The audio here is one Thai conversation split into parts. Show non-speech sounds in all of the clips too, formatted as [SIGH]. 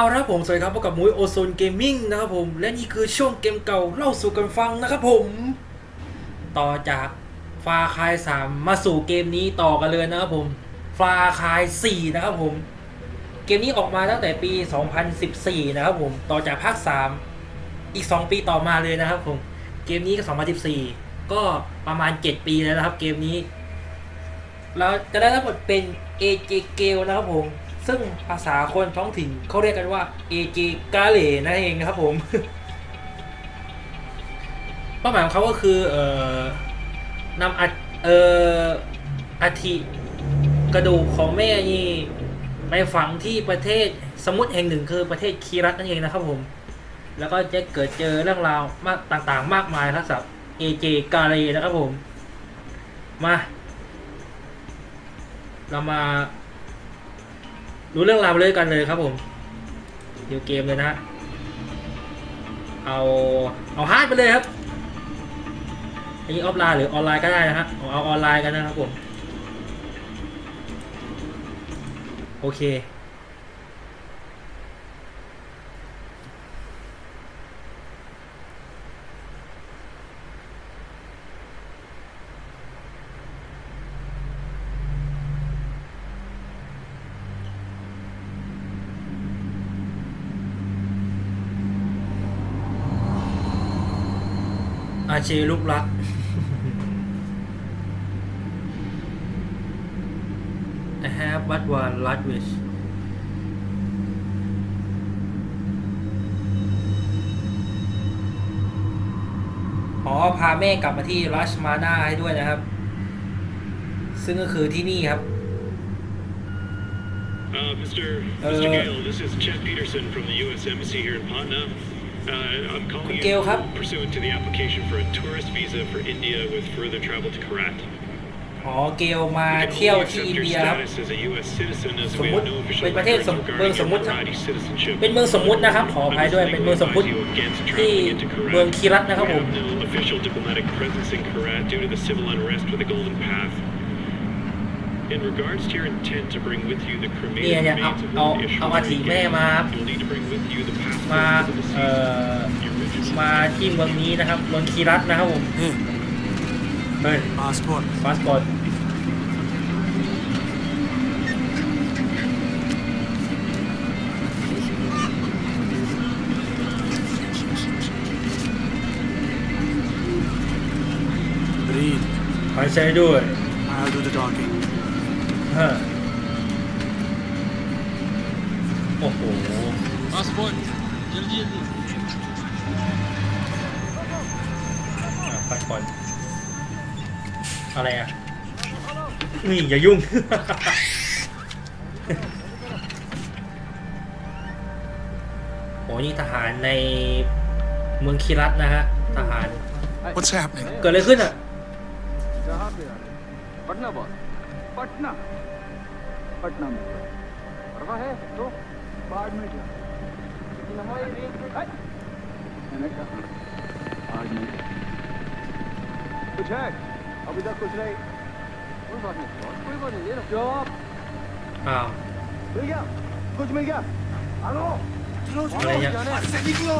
เอาละครับผมสวัสดีครับพบกับมุ้ยโอโซนเกมมิ่งนะครับผมและนี่คือช่วงเกมเก่าเล่าสู่กันฟังนะครับผม ต่อจากฟาคาย3มมาสู่เกมนี้ต่อกันเลยนะครับผมฟาคาย4นะครับผม เกมนี้ออกมาตั้งแต่ปี 2014 นะครับผม ต่อจากภาค 3 อีก 2 ปีต่อมาเลยนะครับผม เกมนี้ก็ 2014 ก็ประมาณ 7 ปีแล้วนะครับเกมนี้เราจะได้รับบทเป็น AJ เกลนะครับผม ซึ่งภาษาคนท้องถิ่นเขาเรียกกันว่า AJ กาเลนั่นเองนะครับผมเป้าหมายของเขาก็คือเอ่อนำอัฐเอ่ออัฐิกระดูกของแม่นี่ไปฝังที่ประเทศสมมุติแห่งหนึ่งคือประเทศคีรัตนั่นเองนะครับผม แล้วก็จะเกิดเจอเรื่องราวมากต่างๆ มากมายครับสำหรับ AJ กาเลนะครับผม มา เรามา รู้เรื่องราวเลยกันเลยครับผมเดี๋ยวเกมเลยนะเอาเอาฮาร์ดไปเลยครับอันนี้ออฟไลน์หรือออนไลน์ก็ได้นะฮะเอาเอาออนไลน์กันนะครับผมโอเค เชลูกรัก I have but one last wish อ๋อ พาแม่กลับมาที่รัชมานาให้ด้วยนะครับ ซึ่งก็คือที่นี่ครับ Uh, Mr. Uh, Mr. Gale, this is Chet Peterson from the U.S. Embassy here in Patna. Uh, I'm calling you Gale, ครับ pursuant to the application for a tourist visa for India with further travel to Korat. อ๋อเกลมา You can เที่ยว only ที่ accept อิน your เดียครับ status as a U.S. citizen as สม we มุติ have no official เป็นประเทศ records สม regarding เมืองส your มมุติครับ Karate citizenship. เป็นเมืองสมมุตินะครับขออภัยด้วยเป็นเมืองสมมุติที่เมืองคีรัตนะครับ We ผม have no official diplomatic presence in Korat due to the civil unrest with the Golden Path. In regards to your intent to bring with you the เนี่ย cremated เนี่ย เอา remains of เอา Lord เอาอาถิ Ishwari แม่มาครับ You'll need to bring with you the มา passports of the เอ่อ deceased, the original มาที่เมืองนี้นะครับเมืองคีรัตนะครับผม Hey, เฮ้ย passport. พาสปอร์ต Breathe. หายใจด้วย I'll do the talking. ฮะโอ้โห पासपोर्ट जल्दी जल्दी พาสปอร์ตอะไรอ่ะ นี่อย่ายุ่ง โอ้นี่ทหารในเมืองคิรัตนะฮะ ทหาร What's happening? เกิดอะไรขึ้นอ่ะ कहाँ पे आ रहे पटना बॉस पटना पटना में परवा है तो बाद में क्या लेकिन हमारी रेंज में है। मैंने कहा आज नहीं कुछ है अभी तक कुछ नहीं कोई बात नहीं बॉस कोई बात नहीं ले लो जवाब อ้าว मिल गया कुछ मिल गया हेलो चलो अरे यार। जाने से निकलो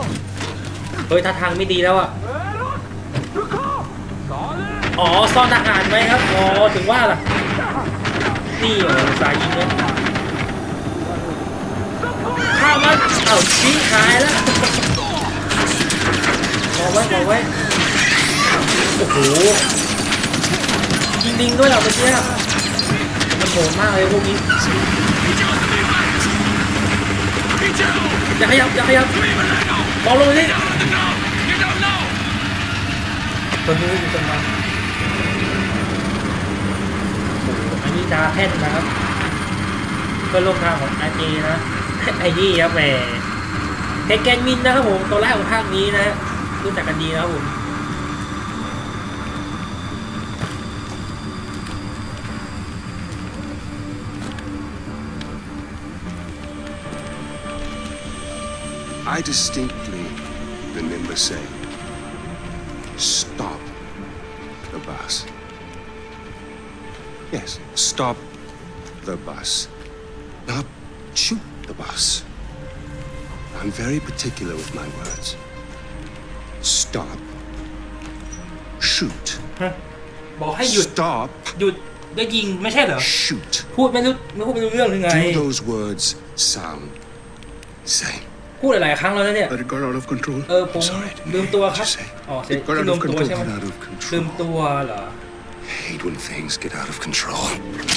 เฮ้ยท่าทางไม่ดีแล้วอ่ะ रुको कौन है อ๋อซ่อนทหารไว้ครับ อ๋อ ถึงว่าล่ะ นี่โอ้สายยิงเลยข้ามันเอ้าชี้หายแล้วบอกไว้บอกไว้โอ้โหยิงดิงด้วยเหรอเมื่อกี้อะมันโหดมากเลยพวกนี้อย่าขยับอย่าขยับมองลงไปสิตัวนี้อยู่ตรงนั้นโอันนี้ดาแพนนะครับ เพื่อนร่วมทางของอาเจนะไอ้นี่ครับแหมเทแกนมินนะครับผมตัวแรกของภาคนี้นะรู้จักกันดีนะครับผม I distinctly remember saying, Yes, stop the bus. Not shoot the bus. I'm very particular with my words. Stop. Shoot. ฮะบอกให้หยุด Stop. หยุดได้ยิงไม่ใช่เหรอ Shoot. พูดไม่รู้ไม่พูดไม่รู้เรื่องหรือไง Do those words sound same? พูดหลายๆครั้งแล้วนะเนี่ย But it got out of control. เออผม Sorry, ลืมตัว what ครับ did you say? อ๋อเสีย It got out ลื of มตัว control. ใช่ไหม Got out of ลืม control. ตัวเหรอ Hate when things get out of control.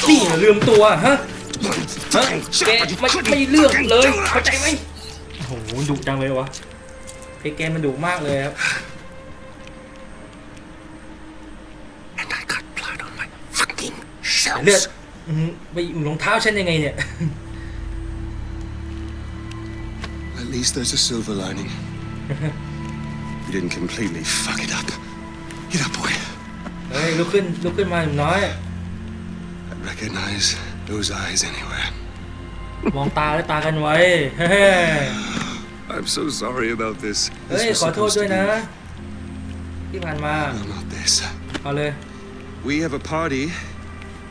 นี่ลืมตัวฮะ ฮะแกไม่ไม่เลือกเลย เข้าใจไหมโอ้โหดุจังเลยวะไอ้แกมันดุมากเลยครับ And I got blood on my fucking เลือด shells. อื้อหือไปอยู่รองเท้าฉันยังไงเนี่ย [LAUGHS] At least there's a silver lining. [LAUGHS] you didn't completely fuck it up. Get up, boy. เฮ้ยลุกขึ้นลุกขึ้นมาหนุ่มน้อย I recognize those eyes anywhere. มองตาและตากันไว้เฮ้ย I'm so sorry about this. เฮ้ย This was ขอโทษ supposed ด้วย to นะ be- ที่ผ่านมา No, not this. เอาเลย We have a party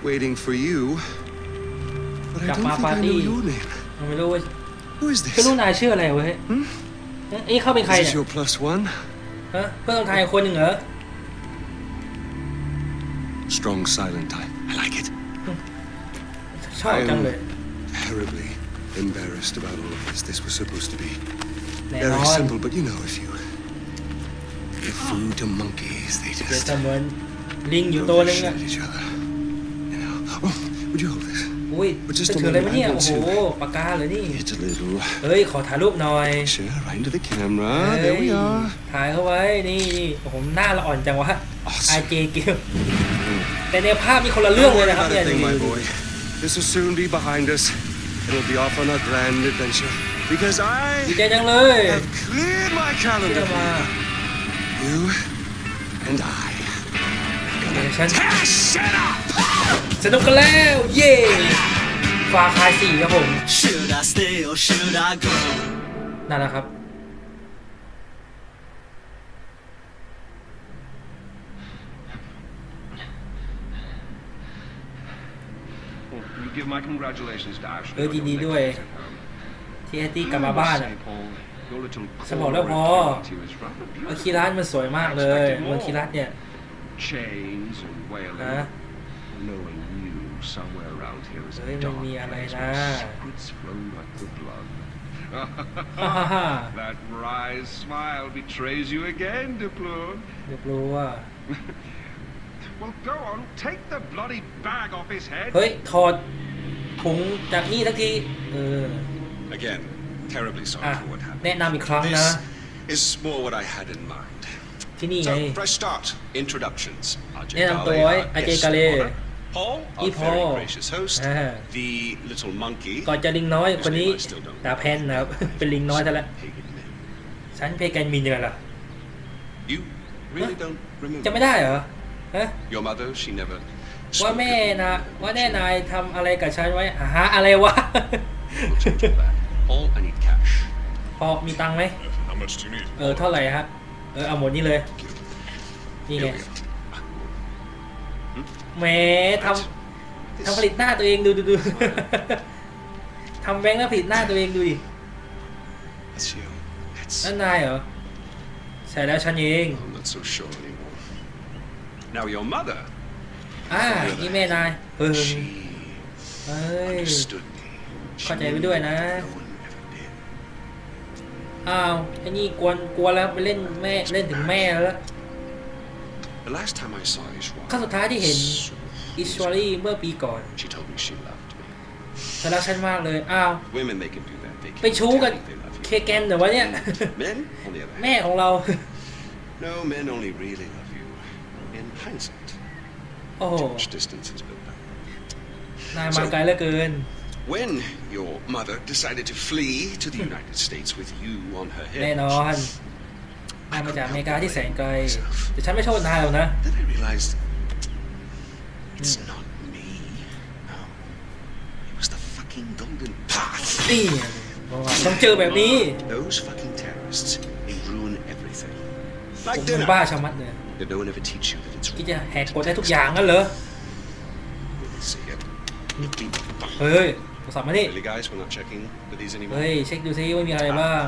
waiting for you. But I Gặp don't ma think I know party. your name. ไม่รู้ว่า Who is ไม่รู้ this? นายชื่ออะไรเว้ยเอ้ยเขาเป็นใคร Is เนี่ this ย your plus one? ฮะเพื่อนต้องทายคนหนึ่งเหรอ Strong silent type. I like it. ชอบจังเลย Terribly embarrassed about all of this. This was supposed to be แน่น very อน simple, but you know, if you give food to monkeys, they เดี๋ยว just จะเหมือนลิงอยู่ go ตัว to นึง shit อะ at each other. You know. Oh, would you hold this? อุ้ย But จะ just ถืออะไร a มาเนี่ย moment, โอ้ I โห want ปากกาเลยนี่ It's a little เฮ้ย ขอถ่ายรูปหน่อย picture right into the camera. เฮ้ There ย we are. ถ่ายเข้าไว้ นี่นี่โอ้โหหน้าละอ่อนจังวะ Awesome. ไอเจเกล แต่ในภาพมีคนละเรื่อง Don't เลย worry นะครับ about เนี่ a ย thing, ดู my ดู boy. This will soon be behind us, and we'll be off on a grand adventure. Because ดี I ใจจังเลย have cleared my ที่ calendar จะ for มา you. You and I. เดี๋ยวฉัน Shut up! สนุกกันแล้ว เย่ฟาคายสี่ครับผม Should I stay or should I go? นั่นแหละครับ You give my congratulations to Ashley. เออยินดีด้วย ที่แอตตี้กลับมาบ้านอะ Paul, your little ฉันบอกแล้วพอ corner was rather เออคีรัสมันสวยมากเลยเมืองคีรัสเนี่ย chains and wailing. ฮะ Knowing you somewhere around here is เฮ้ย a มัน dark มีอะไร place นะ where secrets flow like the blood. ฮ่าฮ่าฮ่า that wry smile betrays you again, Duploon. เรียบรู้ว่า Well, go on, take the bloody bag off his head. เฮ้ยถอด ถุงจากนี่ทักทีเออ Again, terribly sorry อะ for what happened. แนะนำอีกครั้งนะ This is more what I had in mind. ที่นี่ไง So, fresh start. Introductions. Ajay แนะนำตัว Gale, ไว้ our อาเจ guest กา of เล honor. Paul, พี่ our พอ very gracious host. อ่า The little monkey. ก่อนจะลิงน้อยคนนี้ดาแพนนะครับ เป็นลิงน้อยซะแล้ว Pagan name. ฉันเพแกนมินยังไงล่ะ You really don't remember? จะไม่ได้เหรอฮะ Your mother, she never. ว่า spoke แม่ of นะว่าแน่นายทำอะไรกับฉันไว้หาอะไรวะ We'll change all that. Paul, I need cash. พอมีตังค์ไหม How much do you need? เออเท่าไหร่ฮะ เออเอาหมดนี่เลย นี่ไง Here we go. แหมทำทำผลิตหน้าตัวเองดูดูดู ทำแบงค์แล้วผลิตหน้าตัวเองดูดิ That's you. That's. นั่นนายเหรอ ใช่แล้วฉันเอง I'm not so sure anymore. Now, your mother, อ่านี่แม่นายเฮ้ย she เฮ้ย understood me. She เข้าใจไว้ knew ด้วยนะ No one ever did. อ้าวไอ้นี่กวนกวนแล้วไปเล่นแม่เล่นถึงแม่แล้ว The last time I saw Ishwa, ครั้งสุดท้ายที่เห็น was- อิชวารีเมื่อปีก่อน she told me she loved me. เธอรักฉันมากเลยอ้าว Women, they can do that. They ไป can ชู้กับ tell you they love เค you. แกนเหรอวะเนี่ย Men, on the other แม่ hand, ของเรา no, men only really love you in hindsight. โอ้โห Too much distance has built up. นายมาไกลเหลือเกิน When your mother decided to flee to the United States with you on her แน่ head, นอนนายมาจากอเมริกาที่แสนไกล แต่ฉันไม่โทษนายหรอกนะ then I realized it's not me. No, it was the fucking Golden Path. นี่บอกว่าต้องเจอแบบนี้ Those fucking terrorists, they ruin everything. ผม Like มัน dinner. บ้าชะมัดเลย Did no one ever teach you that it's คิด wrong? จะแหกกฎได้ทุกอย่างงั้นเหรอ See it? เฮ้ยโทรศัพท์มานี่ Really, guys, we're not checking with these anymore. เฮ้ยเช็คดูซิว่ามีอะไรบ้าง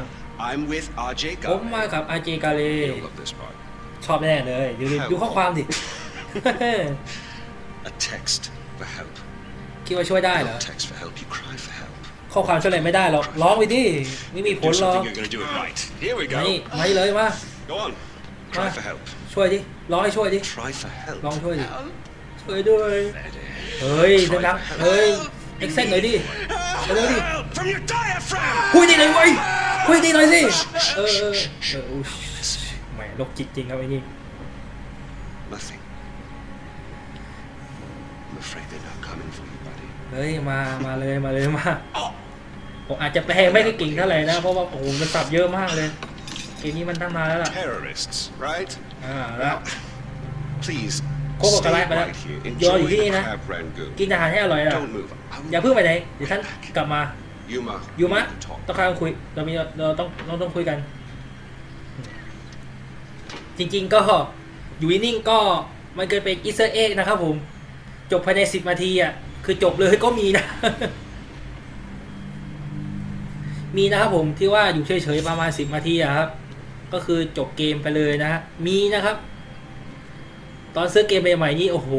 I'm with RJ ผม Gale. มากับอาเจกาเล You'll love this part. ชอบแน่เลยดูดิดูข้อความดิ A text for help. คิดว่าช่วยได้เหรอ Don't text for help. You cry for help. ข้อความช่วยอะไรไม่ได้หรอกร้องไปดิไม่มีผ Do ลหรอก something you're going to do it right. Here we ไม่ go. ไม่เลยมา Go on. Cry Ah. for help. ช่วยดิร้องให้ช่วยดิ Try for help. ลองช่วยดิ ช่วยด้วย เฮ้ยดังๆเฮ้ย เอ็กเซนหน่อยดิ เร็วดิ Help from your diaphragm. คุยดีหน่อยเว้ยคุยดีหน่อยสิ เออเออเอออุ๊ยแหมโรคจิตจริงครับไอ้นี่ Nothing. I'm afraid they're not coming for you, buddy. เฮ้ยมา มาเลยมาเลยมา ผมอาจจะแปลไม่ได้เก่งเท่าไหร่นะ เพราะว่าโอ้โหมันสับเยอะมากเลย เกมนี้มันตั้งนานแล้วล่ะ Terrorists, right? อ่าแล้ว Please, Cô có stay cả lại mà right here. Vô Enjoy gì the nè? crab rangoon. กินอาหารให้อร่อยล่ะ Don't move. I'm อย่าเพิ่งไปไหนเดี๋ยวท่านกลับมา Yuma. อยู่มะ we need to talk. ต้องการคุยเรามีเราต้องเราต้องคุยกัน จริง ๆ ก็อยู่นิ่งๆก็มันเกิดเป็นอิสเอ็กนะครับผม จบภายในสิบนาทีอะคือจบเลยก็มีนะ มีนะครับผมที่ว่าอยู่เฉยๆประมาณสิบนาทีอะครับ ก็คือจบเกมไปเลยนะฮะมีนะครับ ตอนซื้อเกมใหม่ๆนี่โอ้โห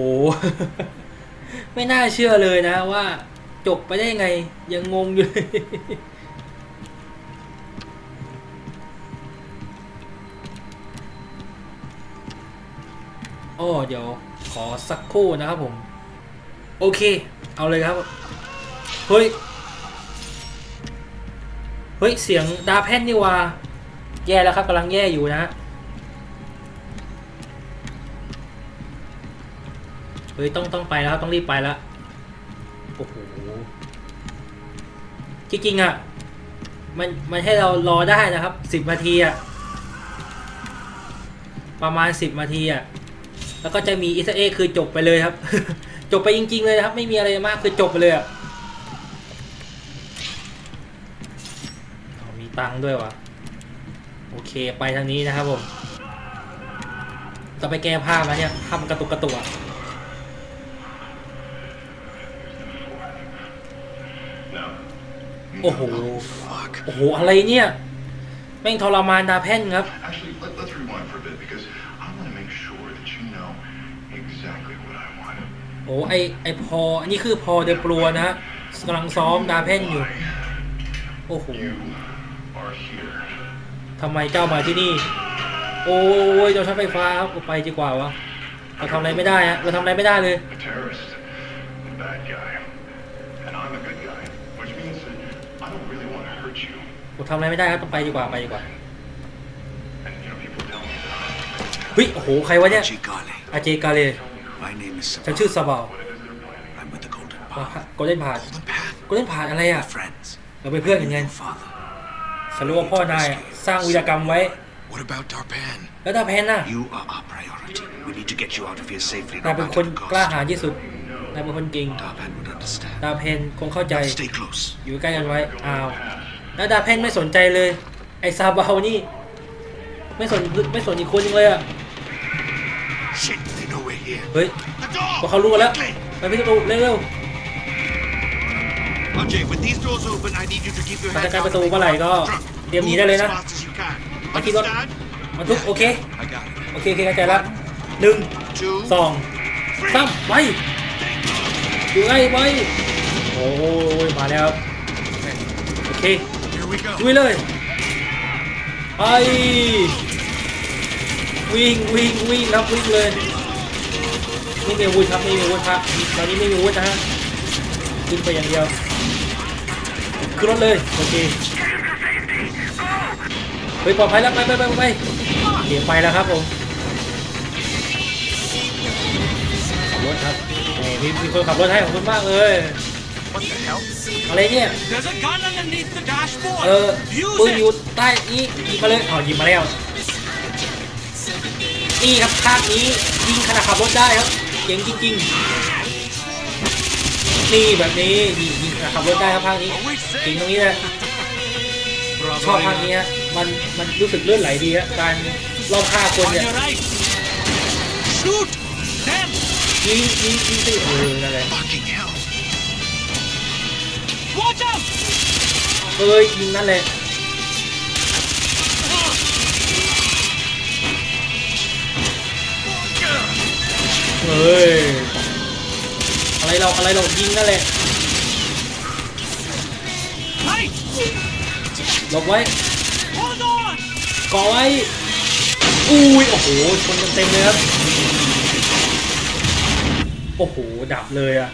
ไม่น่าเชื่อเลยนะว่าจบไปได้ยังไง ยังงงอยู่เลยโอ้เดี๋ยวขอสักครู่นะครับผม โอเค เอาเลยครับ เฮ้ย เฮ้ย เสียงดาแพนนี่ว่า แย่แล้วครับกำลังแย่อยู่นะฮะเฮ้ยต้องต้องไปแล้วครับต้องรีบไปแล้วโอ้โหจริงๆอะมันมันให้เรารอได้นะครับสิบนาทีอะประมาณสิบนาทีอะแล้วก็จะมีอิสเอคือจบไปเลยครับ จบไปจริง ๆ เลยครับ ไม่มีอะไรมากคือจบไปเลยอะมีตังค์ด้วยวะ ไปทางนี้นะครับผมจะไปแก้ผ้ามาเนี่ยภาพมันกระตุกกระตุกอะโอ้โห Fuck. โอ้โห อะไรเนี่ย แม่งทรมานดาแพ่นครับ Actually, let, let's rewind for a bit because I want to make sure that you know exactly what I want. โอ้ไอไอพออันนี้คือพอเดปลัวนะฮะกำลังซ้อมดาแพ่นอยู่ โอ้โหำไมเจ้ามาที่นี่ โอ้ยเจ้าใช้ไฟฟ้าครับเอาไปดีกว่าวะเราทำอะไรไม่ได้ฮะเราทำอะไรไม่ได้เลย A terrorist, a bad guy, and I'm a good guy, which means that I don't really want to hurt you. เราทำอะไรไม่ได้ครับต้องไปดีกว่าไปดีกว่า And you know, people tell me that เฮ้ยโอ้โหใครวะเนี่ย Archie Gale. อาเจกาเล My name is ฉัน Sabah. ชื่อซาบาว I'm with the Golden โก Path. ลเด้นพาด Golden Path. โกลเด้นพาดอะไรอะ Friends. เราเป็นเพื่อนกันไง Your father. ฉันรู้ว่าพ่อนายอะสร้างวีรกรรมไว้ What about Darpan? แล้วดาแพนน่ะ You are our priority. We need to get you out of here safely. นาย No เป็นค matter น the กล้า cost. หาญที่สุด นายเป็นคนเก่ง Darpan would understand. ดาเพนคงเข้าใจ Stay close. อยู่ใกล้กันไว้ อ้าว แล้วดาเพนไม่สนใจเลย ไอ้ซาบาวนี่ ไม่สนไม่สนอีกคนนึงเลยอะ Shit, they know we're here. เฮ้ย The door! พอเขารู้กันแล้วไปพิจารณาเร็ว RJ, when these doors open, I need you to keep your ๆมัน hands จะการ out ประตู of the เมื่อไหร่ก็ truck. เตรียมหนี Move ได้เลย as นะ fast as you can. มาที่รถ Understand? มันทุกโอเค I got it. โอเคโอเคเข้าใจละหนึ่ง Two. สองสามไปอยู่ไงไปโอ้ยมาแล้ว โอเค Here we go. ลุยเลยไปวิ่งวิ่งวิ่งครับวิ่งเลยไม่มีอาวุธครับไม่มีอาวุธครับตอนนี้ไม่มีอาวุธนะฮะขึ้นไปอย่างเดียว ขึ้นรถเลยโอเคเฮ้ยปลอดภัยแล้วไปไปไปไปไปเดี๋ยวไปแล้วครับผมขับรถครับโอ้มีมีคนขับรถให้ขอบคุณมากเลย What the hell? อะไรเนี่ย There's a gun underneath the dashboard. เออปืนอยู่ใต้นี้หยิบมาเลยอ๋อหยิบมาแล้วนี่ครับภาคนี้ยิงขณะขับรถได้ครับเจ๋งจริงๆนี่แบบนี้ยิงยิง ขณะขับรถได้ครับภาคนี้เจ๋งตรงนี้เลยชอบภาคนี้ฮะมันมันรู้สึกเลื่อนไหลดีฮะการรอบฆ่าคน On เนี่ย your right. Shoot them. ยิงยิงยิงสิเออนั่นแหละ Fucking hell. Watch out! เอ้ยยิงนั่นแหละเฮ้ยอะไรเราอะไรเรายิงนั่นแหละ ลบไว้ Hold on! ก่อไว้อุ้ยโอ้โหชนกันเต็มเลยครับโอ้โหดับเลยอะ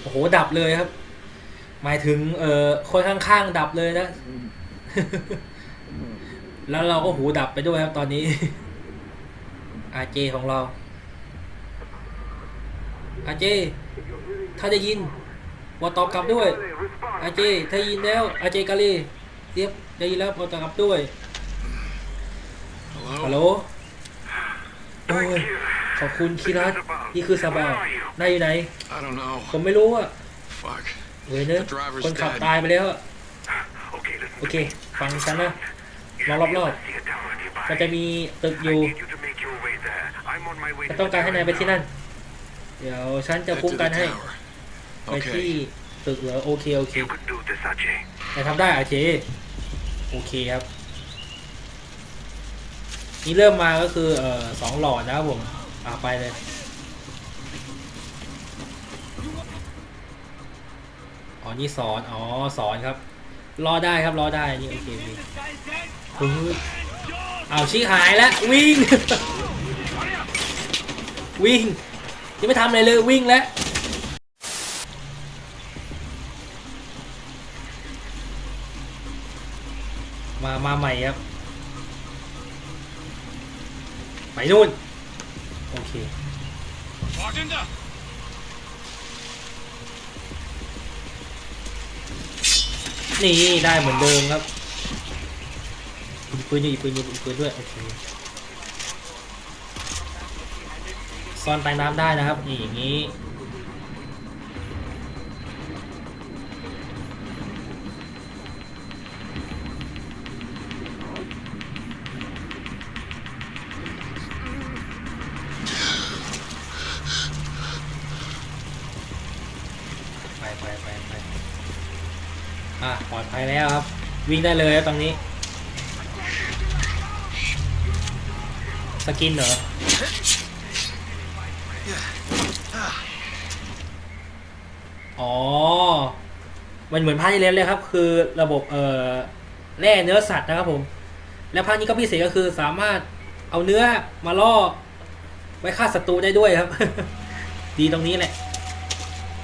โอ้โหดับเลยครับ หมายถึงเอ่อคนข้างๆดับเลยนะแล้วเราก็หูดับไปด้วยครับตอนนี้อาเจของเราอาเจ ถ้าได้ยิน บอกตอบกลับด้วยอาเจถ้าได้ยินแล้วอาเจกาลีเรียบได้ยินแล้วบอกตอบกลับด้วยฮัลโหลโอ้ยขอบคุณคิรัตนี่คือซาบาวนายอยู่ไหน I don't know. ผมไม่รู้อะ Fuck. เว้ยเนอะคนขับตายไปแล้วอะ Okay, listen. โอเค ฟังฉันนะมองรอบ See a tower ๆ nearby. มันจะมีตึกอ I ยู่ need you to make your way there. I'm on my way ฉั to นต้องการให้นายไปที่นั่น เดี๋ยวฉันจะ Head คุ้ม to กั the นให้ tower. ไปที่ Okay. ตึกเหรอโอเคโอเค You could do this, Ajay. นายทำได้โอเคโอเคครับ นี่เริ่มมาก็คือเอ่อสองหลอดนะครับผมอ่าไปเลย อ๋อ นี่สอน อ๋อ สอนครับ รอได้ครับ รอได้ นี่โอเคโอเคเฮ้ยเอาชี้หายแล้ว วิ่ง วิ่งยังไม่ทำอะไรเลยวิ่งแล้ว มามาใหม่ครับ ไปนู่น โอเค Bartender! นี่ได้เหมือนเดิมครับหยิบปืนอยู่หยิบปืนอยู่หยิบปืนด้วยโอเคซ่อนใต้น้ำได้นะครับนี่อย่างนี้ วิ่งได้เลยครับตรงนี้ สกินเหรอ อ๋อ มันเหมือนภาคที่แล้วเลยครับ คือระบบเอ่อแร่เนื้อสัตว์นะครับผม และภาคนี้ก็พิเศษก็คือสามารถเอาเนื้อมาล่อ ไว้ฆ่าศัตรูได้ด้วยครับ ดีตรงนี้แหละ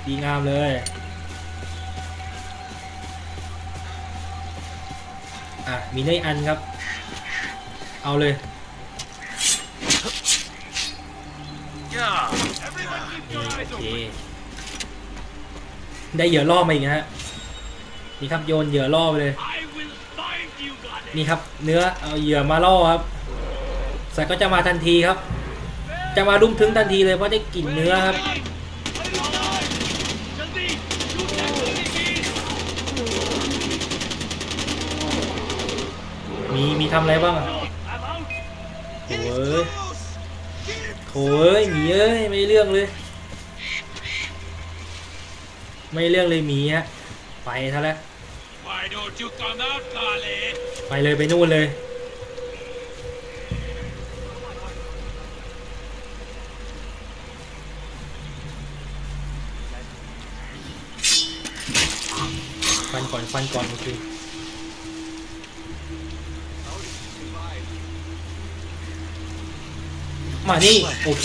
ดีงามเลย อะ มีเนยอันครับ เอาเลยโอเคได้เหยื่อล่อมาอีกนะฮะนี่ครับโยนเหยื่อล่อไปเลย I will find you, goddamn! นี่ครับ เนื้อเอาเหยื่อมาล่อครับสัตว์ก็จะมาทันทีครับ จะมารุมถึงทันทีเลยเพราะได้กลิ่นเนื้อครับ มีมีทำอะไรบ้างอะโถ่เอ้ยโถ่เอ้ยหมีเอ้ยไม่เรื่องเลย ไม่เรื่องเลยหมีฮะไปซะแล้วไปเลยไปนู่นเลยฟันก่อนฟันก่อนโอเค มานี่ โอเค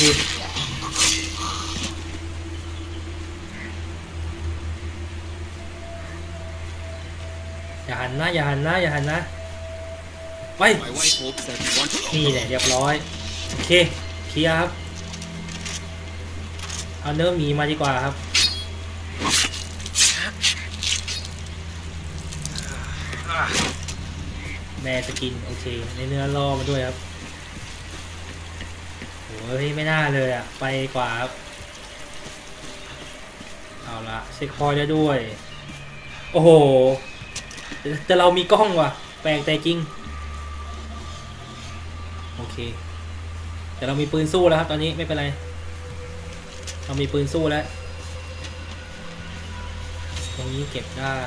อย่าหันนะ อย่าหันนะ อย่าหันนะ ไป นี่แหละเรียบร้อย โอเค เคลียร์ครับ เอาเนื้อหมีมาดีกว่าครับแม่สกิน โอเค ในเนื้อล่อมาด้วยครับ โอ้ยไม่น่าเลยอะไปกว่าเอาละเช็คพอยได้ด้วย โอ้โห แต่แต่เรามีกล้องว่ะ แปลกแต่จริง โอเค แต่เรามีปืนสู้แล้วครับตอนนี้ไม่เป็นไร เรามีปืนสู้แล้ว ตรงนี้เก็บได้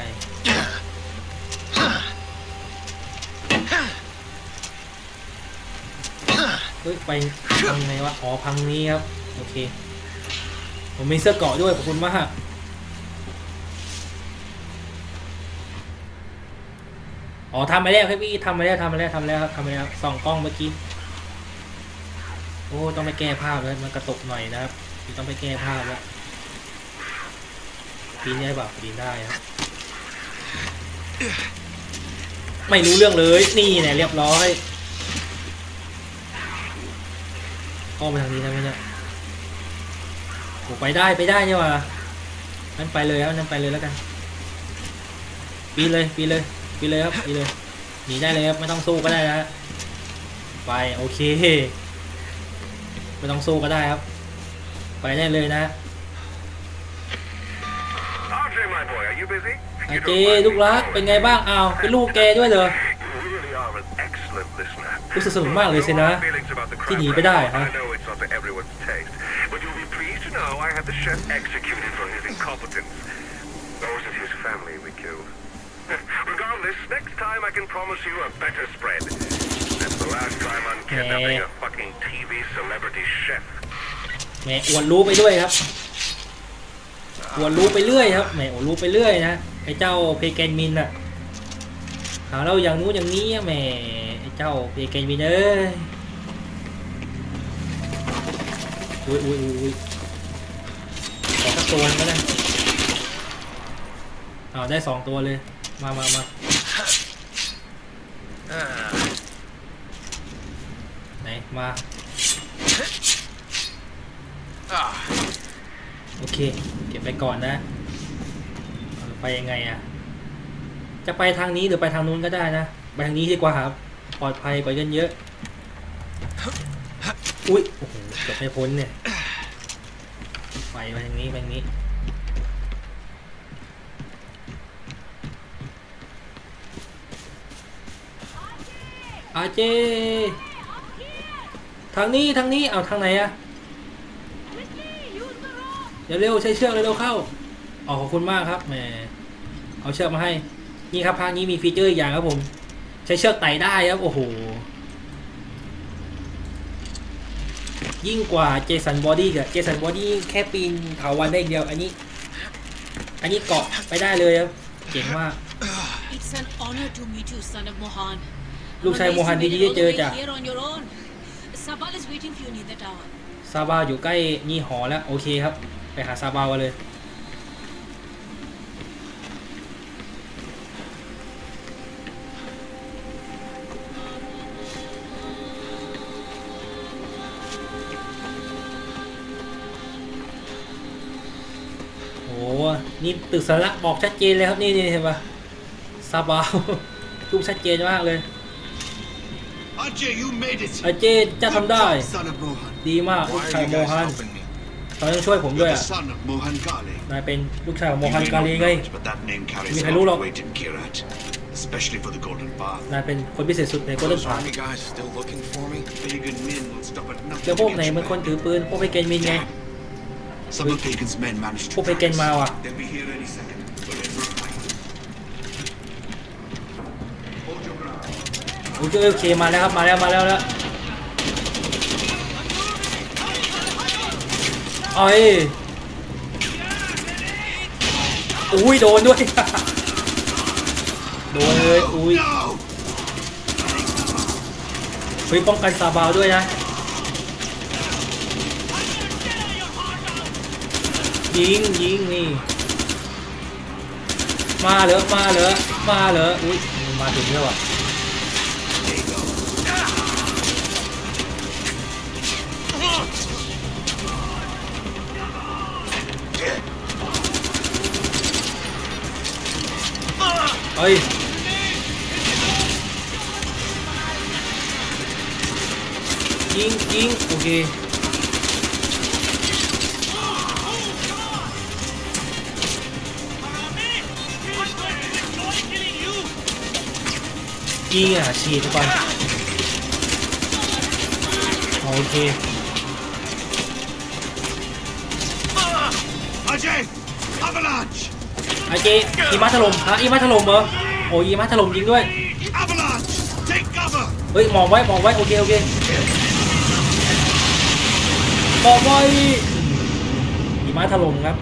เฮ้ยไปพังไงวะอ๋อพังนี้ครับ โอเค ผมมีเสื้อเกาะด้วยขอบคุณมากอ๋อทำไปแล้วครับพี่ทำไปแล้วทำไปแล้วทำไปแล้วครับทำไปแล้วส่องกล้องเมื่อกี้โอ้ต้องไปแก้ภาพแล้วมันกระตกหน่อยนะครับต้องไปแก้ภาพแล้วปีนได้ปล่าปีนได้ครับไม่รู้เรื่องเลย นี่เนี่ยเรียบร้อย อ้อมไปทางนี้ได้ไหมเนี่ยโอ้ไปได้ไปได้เนี่ยว่ะนั่นไปเลยครับนั่นไปเลยแล้วกันปีนเลยปีนเลยปีนเลยครับปีนเลยหนีได้เลยครับไม่ต้องสู้ก็ได้นะฮะไปโอเคไม่ต้องสู้ก็ได้ครับ ไปได้เลยนะ RJ, my boy, are you busy? อาเจลูกรักเป็นไงบ้างอ้าวเป็นลูกแกด้วยเหรอ You really are an excellent listener. รู้สึกสนุกมากเลยสินะ Feelings about the ที่ crab หนีไปได้ restaurant. ฮะ I know it's not to everyone's taste, but you'll be pleased to know I had the chef executed for his incompetence. Or was it his family we killed? Regardless, next time I can promise you a better spread. That's the last time I'm kidnapping a fucking TV celebrity chef. แหมอวดรู้ไปด้วยครับอวดรู้ไปเรื่อยครับแหมอวดรู้ไปเรื่อยนะไอ้เจ้าเพเกนมินอะหาเราอย่างนู้นอย่างนี้อะแหมไอ้เจ้าเพเกนมินเอ้ย อุ้ยอุ้ยอุ้ยขอสักตัวก็ได้อาได้สองตัวเลย มามามาไหน มา โอเค เก็บไปก่อนนะ ไปยังไงอะจะไปทางนี้หรือไปทางนู้นก็ได้นะ ไปทางนี้ดีกว่าครับ ปลอดภัยกว่าเยอะเยอะ อุ้ย โอ้โห บไม่พ้นเนี่ยไปไปทางนี้ไปทางนี้ อาเจ ทางนี้ทางนี้ เอาทางไหนอะเดี๋ยวเร็วใช้เชือกเร็วๆเข้าออขอบคุณมากครับแหมเอาเชือกมาให้ นี่ครับภาคนี้มีฟีเจอร์อีกอย่างครับผม ใช้เชือกไต่ได้ครับ โอ้โห ยิ่งกว่าเจสันบอดี้กับเจสันบอดี้แค่ปีนเถาวันได้อย่างเดียว อันนี้ อันนี้เกาะไปได้เลยครับเจ๋งมาก It's an honor to meet you, son of Mohan. ลูกชายโมฮันดีที่ได้เจอจ้ะ Here on your own. Sabal is waiting for you near the tower. ซาบาอยู่ใกล้นี่หอแล้ว โอเคครับ ไปหาซาบากันเลย นี่ตึกสาระบอกชัดเจนเลยครับนี่นี่เห็นปะซาบารูปชัดเจนมากเลย Ajay, you made it. อาเจจะทำได้ Son of Mohan. ดีมากลูก Why ชาย are โม you guys ฮัน helping me? ตอนต้องช่วยผมด้วย You're อะ the son of Mohan Gali. นายเป็นลูกชายของโม You ฮัน may กา not ลี know ไง it, but that name carries Hindi a ka lot lulok. of weight in Kirat, especially for the Golden Path. นายเป็นคนพิเศษสุดในโกลเด้น Those พาร์ army guys still looking for me? Pagan men will stop at nothing แล้ว to พวก get ไหน you มันคน back. ถือปืนพวกไปเกณฑ์มินไง Some of Pagan's men managed to พวกไปเกณฑ์มาว่ะ They'll be here any second. Whatever I Hold your ground. โอเคโอเคมาแล้วครับมาแล้วมาแล้วแล้วเอ้ยอุ้ยโดนด้วย โดนเลยอุ้ย No! เฮ้ยป้องกันซาบาวด้วยนะ ยิงยิงนี่ มาเหรอมาเหรอมาเหรออุ้ยมันมาถึงแล้วอะเฮ้ยยิงยิงโอเค ยิงอะฉีดไปโอเค Avalanche! ไอเจอีมาถล่มฮะอีมาถล่มเหรอโอ้ยอีมาถล่มจริงด้วย Avalanche! Take cover! เฮ้ยมองไว้มองไว้โอเคโอเคมองไว้อีมาถล่มครับ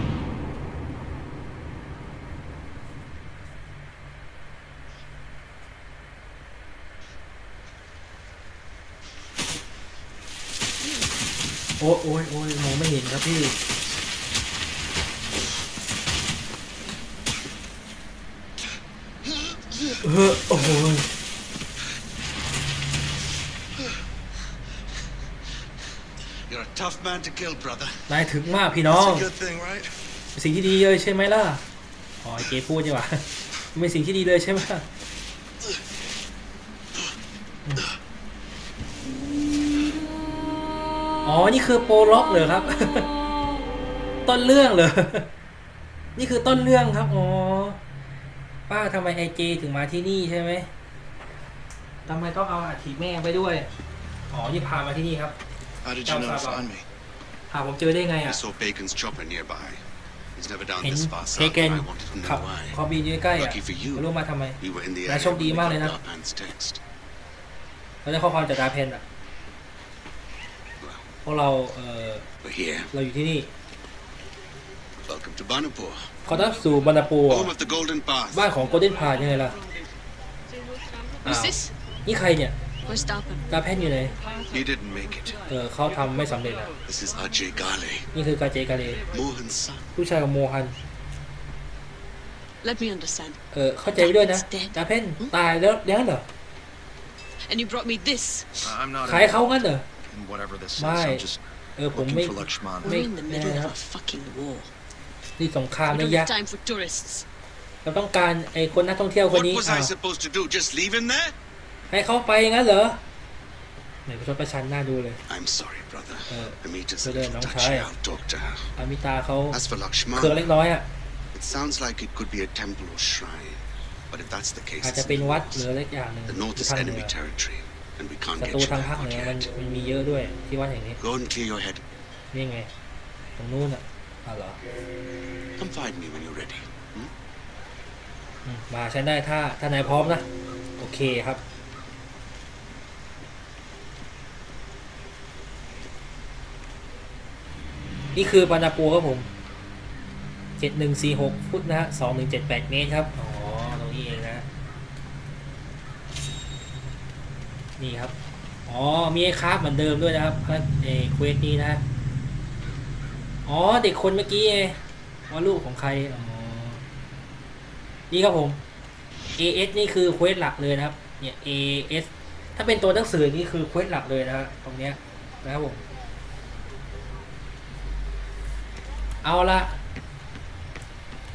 โอ้ยโอ้ยโอ้ยม องไม่เห็นครับพี่เออโอ้โห You're a tough man to kill, brother. นายถึงมากพี่น้อง It's a good thing, right? เป็นสิ่งที่ดีเลยใช่ไหมล่ะ อ๋อไอ้เจพูดใช่ปะเป็นสิ่งที่ดีเลยใช่ไหมล่ะอ๋อ นี่คือโปรล็อกเหรอครับ ต้นเรื่องเหรอ นี่คือต้นเรื่องครับ อ๋อ ป้าทำไมไอเจถึงมาที่นี่ใช่ไหมทำไมต้องเอาอัฐิแม่ไปด้วย อ๋อนี่พามาที่นี่ครับ How did you know to find me? หาผมเจอได้ไง I อะ saw Bacon's chopper nearby. He's never down เห็น this far เท south, เกน and I wanted to ขับ know why. คอบีอยู่ใกล้ๆอะ Lucky for you. ไม่รู้มาทำไม We were in the นาย area โชคดี when we มากเลย got นะ Darpan's text. เราได้ข้อความจากดาเพนอะ Well, พวกเราเออ we're here. เราอยู่ที่นี่ Welcome to Banapur, ขอต้อนรับสู่บรรณปู home of the Golden Path. บ้านของโกลเด้นพายังไงล่ะ Who's Ah. this? นี่ใครเนี่ย Where's Darpan? ดาเพนอยู่ไหน He didn't make it. เออเขาทำไม่สำเร็จอะ This is Ajay Gale, นี่คือกาเจกาเล Mohan's son. ผู้ชายของโมฮัน Let me understand. เออเข้าใจไว้ด้วยนะดาเพนตายแล้วแล้วเหรอ And you brought me this. I'm not ขายเขางั้นเหรอ in whatever this is. Mai. I'm just เออผมไม่ looking for Lakshman. We're in the middle yeah. of a fucking war. นี่สงคราม We นะ don't ยะ have time for tourists. เราต้องการไอ้คนนักท่องเที่ยวคน What นี้ was อ้า I ว supposed to do? Just leave him there? ให้เขาไปงั้นเหรอไหนประชดประชันหน้าดูเลย I'm sorry, brother. Uh, Amita's a so then, little Nong touchy. Chai. I'll talk to her. อามิตาเขา As for เครื่องเล็ก Lakshman, น้อยอะ it sounds like it could be a temple or shrine. But if that's the case, อาจ it's จะเป็น in the วัด north. หรืออะไรอย่างหนึ่ง The north ที่ is ทางเหนื enemy อ territory, and we can't ศั get ตรู you ทาง there ภาคเหนื quite อมัน yet. มันมีเยอะด้วยที่วัดแห่งนี้ Go and clear your head. นี่ไงตรงนู้นอะ อ๋อเหรอ Come find me when you're ready. อืมมาใช้ได้ถ้าถ้านายพร้อมนะ โอเคครับ นี่คือปานาปูครับผมเจ็ดหนึ่งสี่หกฟุตนะฮะสองหนึ่งเจ็ดแปดเมตรครับ อ๋อ ตรงนี้เองนะ นี่ครับ อ๋อ มีไอ้คราฟเหมือนเดิมด้วยนะครับก็เอเควสนี้นะฮะ อ๋อเด็กคนเมื่อกี้เองว่าลูกของใครอ๋อนี่ครับผม AS นี่คือเควสหลักเลยนะครับ เนี่ย AS ถ้าเป็นตัวหนังสือนี่คือเควสหลักเลยนะฮะตรงเนี้ยนะครับผมเอาละ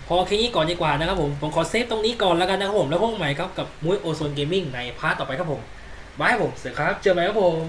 พอแค่นี้ก่อนดีกว่านะครับผม ผมขอเซฟตรงนี้ก่อนแล้วกันนะครับผม แล้วพบใหม่ครับกับมุ้ยโอโซนเกมมิ่งในพาร์ทต่อไปครับผมบายผมเสือครับ เจอกันใหม่ครับผม